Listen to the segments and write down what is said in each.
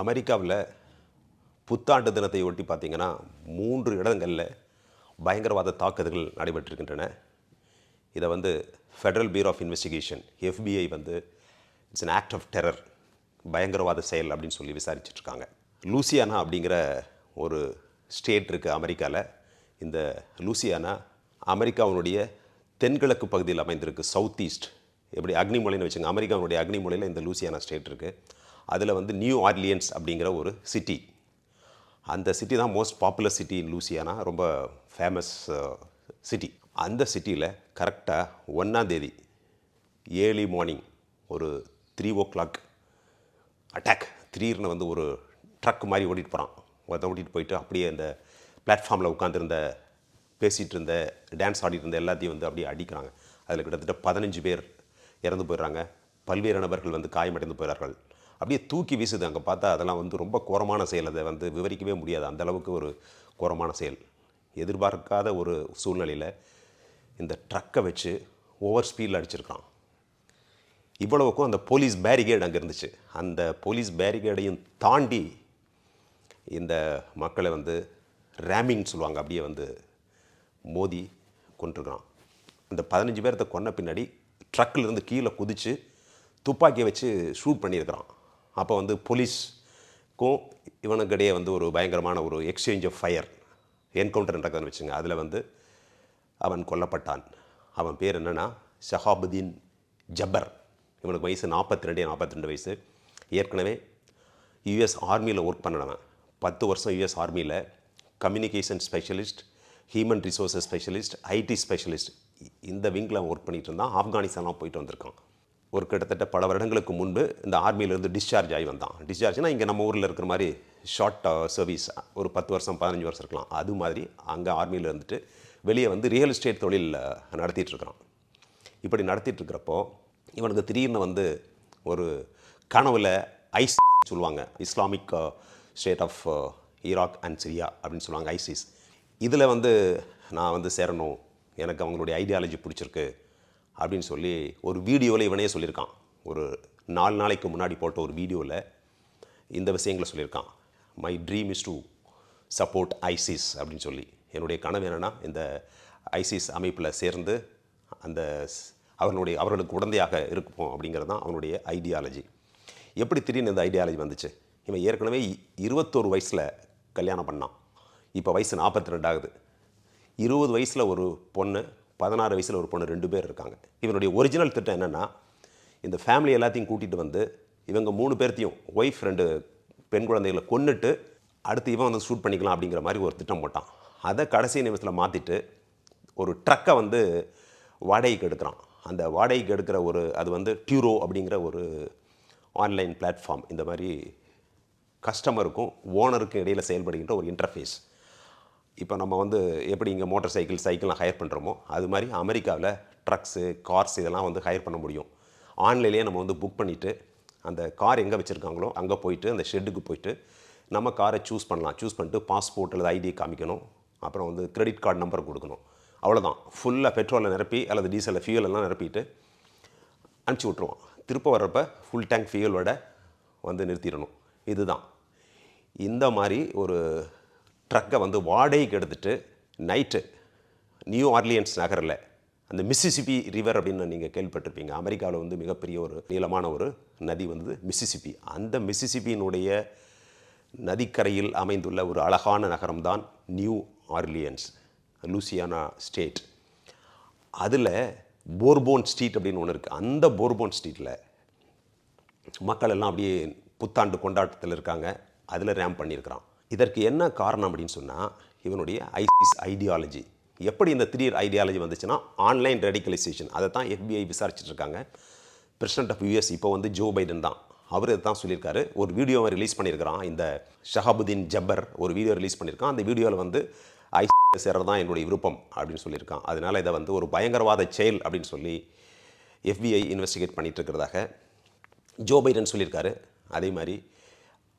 அமெரிக்காவில் புத்தாண்டு தினத்தை ஒட்டி பார்த்தீங்கன்னா மூன்று இடங்களில் பயங்கரவாத தாக்குதல்கள் நடைபெற்றிருக்கின்றன. இதை வந்து federal bureau of investigation FBI வந்து it's an act of terror பயங்கரவாத செயல் அப்படின்னு சொல்லி விசாரிச்சிட்ருக்காங்க. லூசியானா அப்படிங்கிற ஒரு ஸ்டேட் இருக்குது அமெரிக்காவில் இந்த லூசியானா அமெரிக்காவினுடைய தென்கிழக்கு பகுதியில் அமைந்திருக்கு சவுத் ஈஸ்ட் எப்படி அக்னிமொழின்னு வச்சுங்க அமெரிக்காவினுடைய அக்னிமலையில் இந்த லூசியானா ஸ்டேட் இருக்குது அதில் வந்து நியூ ஆர்லியன்ஸ் அப்படிங்கிற ஒரு சிட்டி. அந்த சிட்டி தான் most popular city in Louisiana ரொம்ப ஃபேமஸ் சிட்டி uh, அந்த சிட்டியில் கரெக்டாக ஒன்றாந்தேதி ஏர்லி மார்னிங் ஒரு த்ரீ ஓ கிளாக் அட்டாக் திடீர்னு வந்து ஒரு ட்ரக் மாதிரி ஓட்டிகிட்டு போகிறான் ஒருத்தன் ஓட்டிகிட்டு போயிட்டு அப்படியே அந்த பிளாட்ஃபார்மில் உட்காந்துருந்த பேசிகிட்டு இருந்த டான்ஸ் ஆடிட்டு இருந்த எல்லாத்தையும் வந்து அப்படியே அடிக்கிறாங்க. அதில் கிட்டத்தட்ட பதினஞ்சு பேர் இறந்து போயிடுறாங்க. பல்வேறு நபர்கள் வந்து காயமடைந்து போயிறார்கள். அப்படியே தூக்கி வீசுது. அங்கே பார்த்தா அதெல்லாம் வந்து ரொம்ப கோரமான செயல். அதை வந்து விவரிக்கவே முடியாது. அந்தளவுக்கு ஒரு கோரமான செயல். எதிர்பார்க்காத ஒரு சூழ்நிலையில் இந்த ட்ரக்கை வச்சு ஓவர் ஸ்பீடில் அடிச்சிருக்கான். இவ்வளவுக்கும் அந்த போலீஸ் பேரிகேட் அங்கே இருந்துச்சு. அந்த போலீஸ் பேரிகேடையும் தாண்டி இந்த மக்களை வந்து ரேமிங்னு சொல்லுவாங்க. அப்படியே வந்து மோதி கொண்டிருக்கிறான் அந்த பதினஞ்சு பேர்த்த கொன்ன பின்னாடி ட்ரக்கில் இருந்து கீழே குதித்து துப்பாக்கியை வச்சு ஷூட் பண்ணியிருக்கிறான். அப்போ வந்து போலீஸ்க்கும் இவனுக்கிடையே வந்து ஒரு பயங்கரமான ஒரு எக்ஸ்சேஞ்ச் ஆஃப் ஃபயர் என்கவுண்டர் நடக்குதுன்னு வச்சுங்க அதில் வந்து அவன் கொல்லப்பட்டான். அவன் பேர் என்னென்னா ஷஹாபுதீன் ஜப்பர். இவனுக்கு வயசு நாற்பத்தி ரெண்டு நாற்பத்தி ரெண்டு வயசு ஏற்கனவே யுஎஸ் ஆர்மியில் ஒர்க் பண்ணனவன். பத்து வருஷம் யூஎஸ் ஆர்மியில் communication specialist human resources specialist IT specialist இந்த விங்கில் ஒர்க் பண்ணிட்டு இருந்தான். ஆப்கானிஸ்தான்லாம் போயிட்டு வந்திருக்கான். ஒரு கிட்டத்தட்ட பல வருடங்களுக்கு முன்பு இந்த ஆர்மியிலேருந்து டிஸ்சார்ஜ் ஆகி வந்தான். டிஸ்சார்ஜ்னால் இங்கே நம்ம ஊரில் இருக்கிற மாதிரி ஷார்ட் சர்வீஸ் uh, ஒரு பத்து வருஷம் பதினஞ்சு வருஷம் இருக்கலாம். அது மாதிரி அங்கே ஆர்மியில் இருந்துட்டு வெளியே வந்து ரியல் எஸ்டேட் தொழில் uh, நடத்திட்டுருக்கிறான் இப்படி நடத்திட்டுருக்கிறப்போ இவனுக்கு திடீர்னு வந்து ஒரு கனவில் ஐஸ் சொல்லுவாங்க. Islamic State of Iraq and Syria அப்படின்னு சொல்லுவாங்க ஐசிஸ் இதில் வந்து நான் வந்து சேரணும். எனக்கு அவங்களுடைய ஐடியாலஜி பிடிச்சிருக்கு. அப்படின்னு சொல்லி ஒரு வீடியோவில் இவனே சொல்லியிருக்கான். ஒரு நாலு நாளைக்கு முன்னாடி போட்ட ஒரு வீடியோவில் இந்த விஷயங்களை சொல்லியிருக்கான். My dream is to support ISIS அப்படின்னு சொல்லி. என்னுடைய கனவு என்னென்னா இந்த ஐசிஸ் அமைப்பில் சேர்ந்து அந்த அவர்களுடைய அவர்களுக்கு உடந்தையாக இருப்போம் அப்படிங்கிறது தான் அவனுடைய ஐடியாலஜி எப்படி திடீர்னு இந்த ஐடியாலஜி வந்துச்சு? இவன் ஏற்கனவே இ- இருபத்தோரு வயசில் கல்யாணம் பண்ணான். இப்போ வயசு நாற்பத்தி ரெண்டு ஆகுது. இருபது வயசில் ஒரு பொண்ணு பதினாறு வயசில் ஒரு பொண்ணு ரெண்டு பேர் இருக்காங்க. இவனுடைய ஒரிஜினல் திட்டம் என்னென்னா இந்த ஃபேமிலி எல்லாத்தையும் கூட்டிகிட்டு வந்து இவங்க மூணு பேர்த்தையும் ஒய்ஃப் ரெண்டு பெண் குழந்தைகளை கொன்னுட்டு அடுத்து இவன் வந்து ஷூட் பண்ணிக்கலாம் அப்படிங்கிற மாதிரி ஒரு திட்டம் போட்டான். அதை கடைசி நிமிஷத்தில் மாற்றிட்டு ஒரு ட்ரக்கை வந்து வாடகைக்கு எடுக்கிறான். அந்த வாடகைக்கு எடுக்கிற ஒரு அது வந்து டியூரோ அப்படிங்கிற ஒரு ஆன்லைன் பிளாட்ஃபார்ம் இந்த மாதிரி கஸ்டமருக்கும் ஓனருக்கும் இடையில் செயல்படுகின்ற ஒரு இன்டர்ஃபேஸ் இப்போ நம்ம வந்து எப்படி இங்கே மோட்டார் சைக்கிள் சைக்கிள்லாம் ஹையர் பண்ணுறோமோ அது மாதிரி அமெரிக்காவில் ட்ரக்ஸு கார்ஸ் இதெல்லாம் வந்து ஹையர் பண்ண முடியும். ஆன்லைன்லேயே நம்ம வந்து புக் பண்ணிவிட்டு அந்த கார் எங்கே வச்சுருக்காங்களோ அங்கே போயிட்டு அந்த ஷெட்டுக்கு போயிட்டு நம்ம காரை சூஸ் பண்ணலாம். சூஸ் பண்ணிட்டு பாஸ்போர்ட் அல்லது ஐடி காமிக்கணும். அப்புறம் வந்து கிரெடிட் கார்டு நம்பர் கொடுக்கணும். அவ்வளோதான் ஃபுல்லாக பெட்ரோலை நிரப்பி அல்லது டீசலில் ஃபியூல் எல்லாம் நிரப்பிட்டு அனுப்பிச்சி விட்ருவோம் திருப்ப வர்றப்ப ஃபுல் டேங்க் ஃபியூலோட வந்து நிறுத்திடணும். இதுதான். இந்த மாதிரி ஒரு ட்ரக்கை வந்து வாடகைக்கு எடுத்துகிட்டு நைட்டு நியூ ஆர்லியன்ஸ் நகரில் அந்த மிசிசிபி ரிவர் அப்படின்னு நீங்கள் கேள்விப்பட்டிருப்பீங்க. அமெரிக்காவில் வந்து மிகப்பெரிய ஒரு நீளமான ஒரு நதி வந்து மிசிசிபி அந்த மிசிசிபியினுடைய நதிக்கரையில் அமைந்துள்ள ஒரு அழகான நகரம்தான் நியூ ஆர்லியன்ஸ் லூசியானா ஸ்டேட். அதில் போர்போன் ஸ்ட்ரீட் அப்படின்னு ஒன்று இருக்குது அந்த போர்போன் ஸ்ட்ரீட்டில் மக்கள் எல்லாம் அப்படியே புத்தாண்டு கொண்டாட்டத்தில் இருக்காங்க. அதில் ரேம் பண்ணியிருக்கிறான். இதற்கு என்ன காரணம் அப்படின்னு சொன்னால் இவனுடைய ஐசிஸ் ஐடியாலஜி எப்படி இந்த திடீர் ஐடியாலஜி வந்துச்சுன்னா ஆன்லைன் ரெடிகலைசேஷன் அதை தான் எஃபிஐ விசாரிச்சுட்டு இருக்காங்க. பிரசிடென்ட் ஆஃப் யூஎஸ் இப்போ வந்து ஜோ பைடன் தான். அவர் தான் சொல்லியிருக்காரு. ஒரு வீடியோவை ரிலீஸ் பண்ணியிருக்கிறான். இந்த ஷஹாபுதீன் ஜப்பர் ஒரு வீடியோ ரிலீஸ் பண்ணியிருக்கான். அந்த வீடியோவில் வந்து ஐசிஸ் சேர்றது தான் என்னுடைய விருப்பம் அப்படின்னு சொல்லியிருக்கான். அதனால் இதை வந்து ஒரு பயங்கரவாத செயல் அப்படின்னு சொல்லி எஃபிஐ இன்வெஸ்டிகேட் பண்ணிகிட்டு இருக்கிறதாக ஜோ பைடன் சொல்லியிருக்காரு. அதே மாதிரி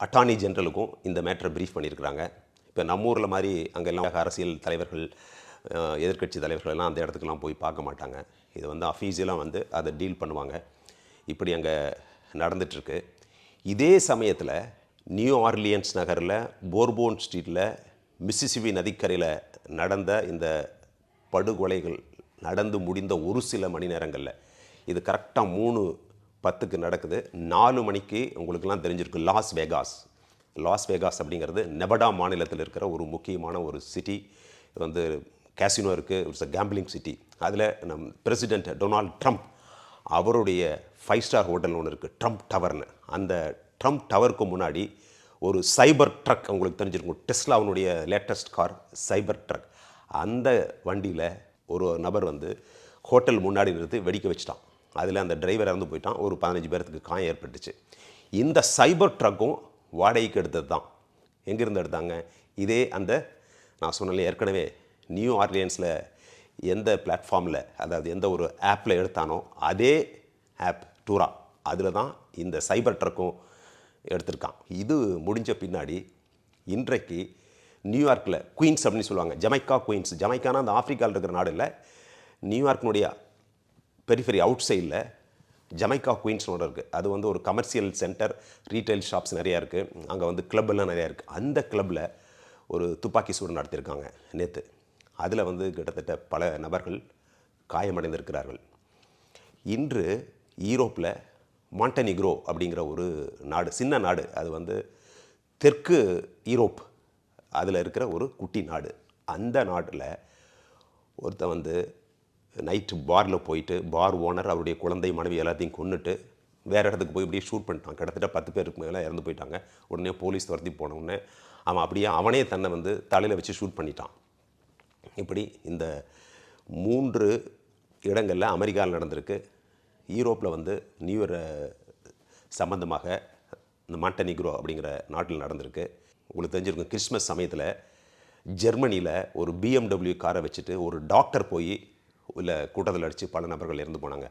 அட்டார்னி ஜெனரலுக்கும் இந்த மேட்டரை ப்ரீஃப் பண்ணியிருக்கிறாங்க. இப்போ நம்ம ஊரில் மாதிரி அங்கே எல்லாம் அரசியல் தலைவர்கள் எதிர்க்கட்சி தலைவர்கள் எல்லாம் அந்த இடத்துக்குலாம் போய் பார்க்க மாட்டாங்க. இது வந்து அஃபீஷியலாக வந்து அதை டீல் பண்ணுவாங்க. இப்படி அங்கே நடந்துகிட்ருக்கு இதே சமயத்தில் நியூ ஆர்லியன்ஸ் நகரில் போர்போன் ஸ்ட்ரீட்டில் மிசிசிபி நதிக்கரையில் நடந்த இந்த படுகொலைகள் நடந்து முடிந்த ஒரு சில மணி நேரங்களில் இது கரெக்டாக மூணு பத்துக்கு நடக்குது. நாலு மணிக்கு உங்களுக்குலாம் தெரிஞ்சிருக்கு லாஸ் வேகாஸ் லாஸ் வேகாஸ் அப்படிங்கிறது நெபடா மாநிலத்தில் இருக்கிற ஒரு முக்கியமான ஒரு சிட்டி வந்து கேசினோ இருக்குது இட்ஸ் அ கேம்பிளிங் சிட்டி அதில் நம் பிரசிடென்ட் டொனால்ட் ட்ரம்ப் அவருடைய ஃபைவ் ஸ்டார் ஹோட்டல் ஒன்று இருக்குது ட்ரம்ப் டவர்னு அந்த ட்ரம்ப் டவருக்கு முன்னாடி ஒரு சைபர் ட்ரக் உங்களுக்கு தெரிஞ்சிருக்கும். டெஸ்லாவுனுடைய லேட்டஸ்ட் கார் சைபர் ட்ரக் அந்த வண்டியில் ஒரு நபர் வந்து ஹோட்டல் முன்னாடி நிறுத்தி வெடிக்க வச்சிட்டான். அதில் அந்த டிரைவர் இறந்து போயிட்டான். ஒரு பதினஞ்சு பேர்த்துக்கு காயம் ஏற்பட்டுச்சு. இந்த சைபர் ட்ரக்கும் வாடகைக்கு எடுத்தது தான். எங்கேருந்து எடுத்தாங்க? இதே அந்த நான் சொன்னல ஏற்கனவே நியூ ஆர்லியன்ஸில் எந்த பிளாட்ஃபார்மில் அதாவது எந்த ஒரு ஆப்பில் எடுத்தானோ அதே ஆப் டூரா அதில் தான் இந்த சைபர் ட்ரக்கும் எடுத்திருக்கான். இது முடிஞ்ச பின்னாடி இன்றைக்கு நியூயார்க்கில் குயின்ஸ் அப்படின்னு சொல்லுவாங்க. ஜமைக்கா குயின்ஸ் ஜமைக்கானா அந்த ஆஃப்ரிக்காவில் இருக்கிற நாடு இல்லை. நியூயார்க்கினுடைய பெரிஃபெரி அவுட் சைடில் ஜமைக்கா குயின்ஸ்னு ஒன்று இருக்குது அது வந்து ஒரு கமர்ஷியல் சென்டர் ரீட்டைல் ஷாப்ஸ் நிறையா இருக்குது அங்கே வந்து கிளப்பெல்லாம் நிறையா இருக்குது அந்த கிளப்பில் ஒரு துப்பாக்கி சூடு நடத்தியிருக்காங்க நேற்று அதில் வந்து கிட்டத்தட்ட பல நபர்கள் காயமடைந்திருக்கிறார்கள். இன்று ஈரோப்பில் மாண்டனிக்ரோ அப்படிங்கிற ஒரு நாடு சின்ன நாடு. அது வந்து தெற்கு ஈரோப். அதில் இருக்கிற ஒரு குட்டி நாடு. அந்த நாட்டில் ஒருத்தன் வந்து நைட்டு பாரில் போயிட்டு பார் ஓனர் அவருடைய குழந்தை மனைவி எல்லாத்தையும் கொண்டுட்டு வேறு இடத்துக்கு போய் இப்படியே ஷூட் பண்ணிட்டான். கிட்டத்தட்ட பத்து பேருக்கு மேலே இறந்து போயிட்டாங்க. உடனே போலீஸ் துரத்தி போன உடனே அவன் அப்படியே அவனே தன்னை வந்து தலையில் வச்சு ஷூட் பண்ணிட்டான். இப்படி இந்த மூன்று இடங்களில் அமெரிக்காவில் நடந்திருக்கு. யூரோப்பில் வந்து நியூ இயர் சம்மந்தமாக இந்த மாண்டனிக்ரோ அப்படிங்கிற நாட்டில் நடந்திருக்கு. உங்களுக்கு தெரிஞ்சிருக்கும் கிறிஸ்மஸ் சமயத்தில் ஜெர்மனியில் ஒரு பிஎம்டபிள்யூ காரை வச்சுட்டு ஒரு டாக்டர் போய் இல்லை கூட்டத்தில் அடித்து பல நபர்கள் இறந்து போனாங்க.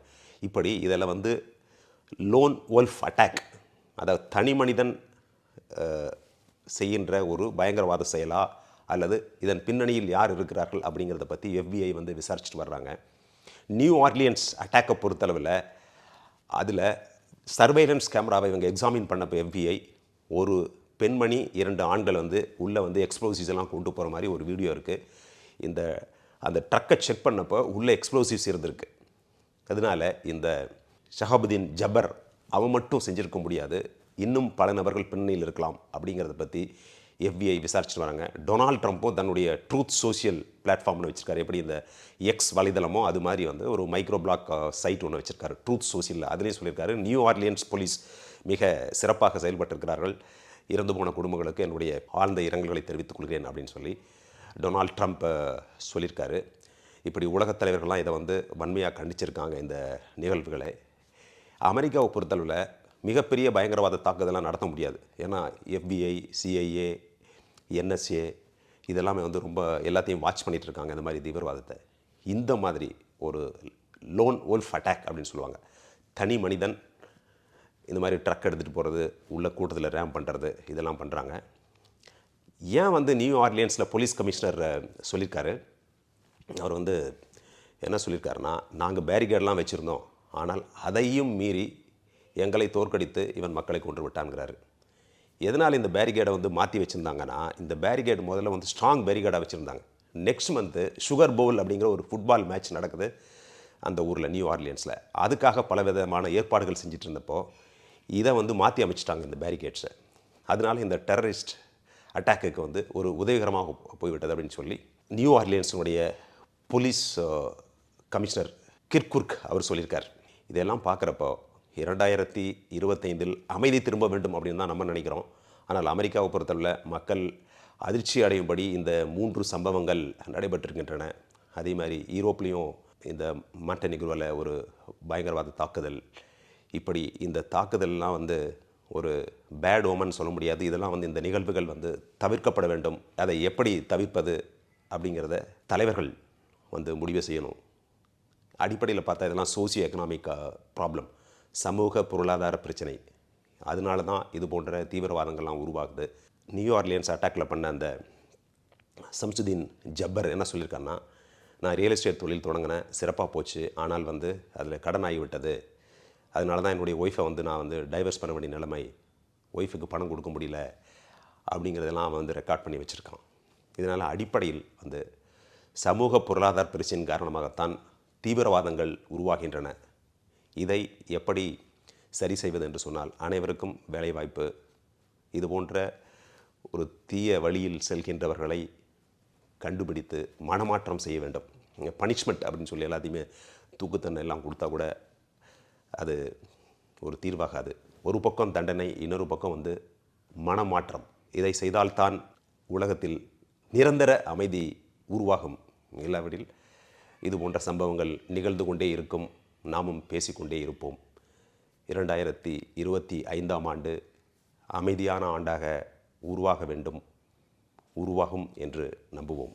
இப்படி இதில் வந்து லோன் wolf அட்டாக் அதாவது தனி மனிதன் செய்கின்ற ஒரு பயங்கரவாத செயலா அல்லது இதன் பின்னணியில் யார் இருக்கிறார்கள் அப்படிங்கிறத பற்றி எஃபிஐ வந்து விசாரிச்சுட்டு வர்றாங்க. நியூ ஆர்லியன்ஸ் அட்டாக்கை பொறுத்தளவில் அதில் சர்வைலன்ஸ் கேமராவை இவங்க எக்ஸாமின் பண்ணப்போ எஃபிஐ ஒரு பெண்மணி இரண்டு ஆண்கள் வந்து உள்ளே வந்து எக்ஸ்ப்ளோசிவ்ஸ் எல்லாம் கொண்டு போகிற மாதிரி ஒரு வீடியோ இருக்குது இந்த அந்த ட்ரக்கை செக் பண்ணப்போ உள்ளே எக்ஸ்ப்ளோசிவ்ஸ் இருந்திருக்கு. அதனால் இந்த ஷஹாபுதீன் ஜபர் அவன் மட்டும் செஞ்சுருக்க முடியாது. இன்னும் பல நபர்கள் பின்னணியில் இருக்கலாம் அப்படிங்கிறத பற்றி எஃப்பிஐ விசாரிச்சுட்டு வராங்க. டொனால்ட் ட்ரம்ப்பும் தன்னுடைய ட்ரூத் சோஷியல் பிளாட்ஃபார்ம்னு வச்சுருக்காரு. எப்படி இந்த எக்ஸ் வலைதளமோ அது மாதிரி வந்து ஒரு மைக்ரோ பிளாக் சைட் ஒன்று வச்சுருக்காரு. ட்ரூத் சோஷியலில் அதுலேயும் சொல்லியிருக்காரு. நியூ ஆர்லியன்ஸ் போலீஸ் மிக சிறப்பாக செயல்பட்டிருக்கிறார்கள். இறந்து போன குடும்பங்களுக்கு என்னுடைய ஆழ்ந்த இரங்கல்களை தெரிவித்துக் கொள்கிறேன் அப்படின்னு சொல்லி டொனால்ட் ட்ரம்ப் சொல்லியிருக்காரு. இப்படி உலகத் தலைவர்கள்லாம் இதை வந்து வன்மையாக கண்டிச்சிருக்காங்க இந்த நிகழ்வுகளை. அமெரிக்காவை பொறுத்தளவில் மிகப்பெரிய பயங்கரவாத தாக்குதலாம் நடத்த முடியாது. ஏன்னா எஃபிஐ சிஐஏ என்எஸ்ஏ இதெல்லாமே வந்து ரொம்ப எல்லாத்தையும் வாட்ச் பண்ணிகிட்டு இருக்காங்க இந்த மாதிரி தீவிரவாதத்தை. இந்த மாதிரி ஒரு லோன் ஓல்ஃப் அட்டாக் அப்படின்னு சொல்லுவாங்க. தனி மனிதன் இந்த மாதிரி ட்ரக் எடுத்துகிட்டு போகிறது உள்ள கூட்டத்தில் ரேம் பண்ணுறது இதெல்லாம் பண்ணுறாங்க ஏன் வந்து நியூ ஆர்லியன்ஸில் போலீஸ் கமிஷனர் சொல்லியிருக்காரு? அவர் வந்து என்ன சொல்லியிருக்காருன்னா நாங்கள் பேரிகேட்லாம் வச்சுருந்தோம். ஆனால் அதையும் மீறி எங்களை தோற்கடித்து இவன் மக்களை கொன்று விட்டான்ங்கிறாரு எதனால் இந்த பேரிகேடை வந்து மாற்றி வச்சுருந்தாங்கன்னா இந்த பேரிகேட் முதல்ல வந்து ஸ்ட்ராங் பேரிகேடாக வச்சுருந்தாங்க. நெக்ஸ்ட் மந்த்து சுகர் பவுல் அப்படிங்கிற ஒரு ஃபுட்பால் மேட்ச் நடக்குது அந்த ஊரில் நியூ ஆர்லியன்ஸில். அதுக்காக பல விதமான ஏற்பாடுகள் செஞ்சுட்டு இருந்தப்போ இதை வந்து மாற்றி அமைச்சிட்டாங்க இந்த பேரிகேட்ஸை. அதனால இந்த டெரரிஸ்ட் அட்டாக்குக்கு வந்து ஒரு உதவிகரமாக போய்விட்டது அப்படின்னு சொல்லி நியூ ஆர்லியன்ஸினுடைய போலீஸ் கமிஷனர் கிர்குர்க் அவர் சொல்லியிருக்கார். இதெல்லாம் பார்க்குறப்போ இரண்டாயிரத்தி இருபத்தைந்தில் அமைதி திரும்ப வேண்டும் அப்படின்னு தான் நம்ம நினைக்கிறோம். ஆனால் அமெரிக்காவை பொறுத்தளவில் மக்கள் அதிர்ச்சி அடையும்படி இந்த மூன்று சம்பவங்கள் நடைபெற்றிருக்கின்றன. அதே மாதிரி ஈரோப்லேயும் இந்த மாண்டனிகுரோவில் ஒரு பயங்கரவாத தாக்குதல். இப்படி இந்த தாக்குதல்லாம் வந்து ஒரு பேட் ஓமன் சொல்ல முடியாது. இதெல்லாம் வந்து இந்த நிகழ்வுகள் வந்து தவிர்க்கப்பட வேண்டும். அதை எப்படி தவிர்ப்பது அப்படிங்கிறத தலைவர்கள் வந்து முடிவு செய்யணும். அடிப்படையில் பார்த்தா இதெல்லாம் சோசியோ எக்கனாமிக் ப்ராப்ளம் சமூக பொருளாதார பிரச்சனை. அதனால தான் இது போன்ற தீவிரவாதங்கள்லாம் உருவாகுது. நியூ ஆர்லியன்ஸ் அட்டாக்ல பண்ண அந்த சம்சுதீன் ஜப்பர் என்ன சொல்லியிருக்காருன்னா நான் ரியல் எஸ்டேட் தொழில் தொடங்கினேன். சிறப்பாக போச்சு. ஆனால் வந்து அதில் கடன் ஆகிவிட்டது அதனால தான் என்னுடைய ஒய்ஃபை வந்து நான் வந்து டைவர்ஸ் பண்ண வேண்டிய நிலைமை ஒய்ஃபுக்கு பணம் கொடுக்க முடியல அப்படிங்கிறதெல்லாம் அவன் வந்து ரெக்கார்ட் பண்ணி வச்சுருக்கான். இதனால் அடிப்படையில் வந்து சமூக பொருளாதார பிரச்சின் காரணமாகத்தான் தீவிரவாதங்கள் உருவாகின்றன. இதை எப்படி சரி செய்வது என்று சொன்னால் அனைவருக்கும் வேலைவாய்ப்பு இது போன்ற ஒரு தீய வழியில் செல்கின்றவர்களை கண்டுபிடித்து மனமாற்றம் செய்ய வேண்டும். பனிஷ்மெண்ட் அப்படின்னு சொல்லி எல்லாத்தையுமே தூக்குத்தண்டனை எல்லாம் கொடுத்தா கூட அது ஒரு தீர்வாகாது. ஒரு பக்கம் தண்டனை இன்னொரு பக்கம் வந்து மனமாற்றம். இதை செய்தால்தான் உலகத்தில் நிரந்தர அமைதி உருவாகும். இல்லாவிடில் இது போன்ற சம்பவங்கள் நிகழ்ந்து கொண்டே இருக்கும். நாமும் பேசிக்கொண்டே இருப்போம். இரண்டாயிரத்தி இருபத்தி ஐந்தாம் ஆண்டு அமைதியான ஆண்டாக உருவாக வேண்டும். உருவாகும் என்று நம்புவோம்.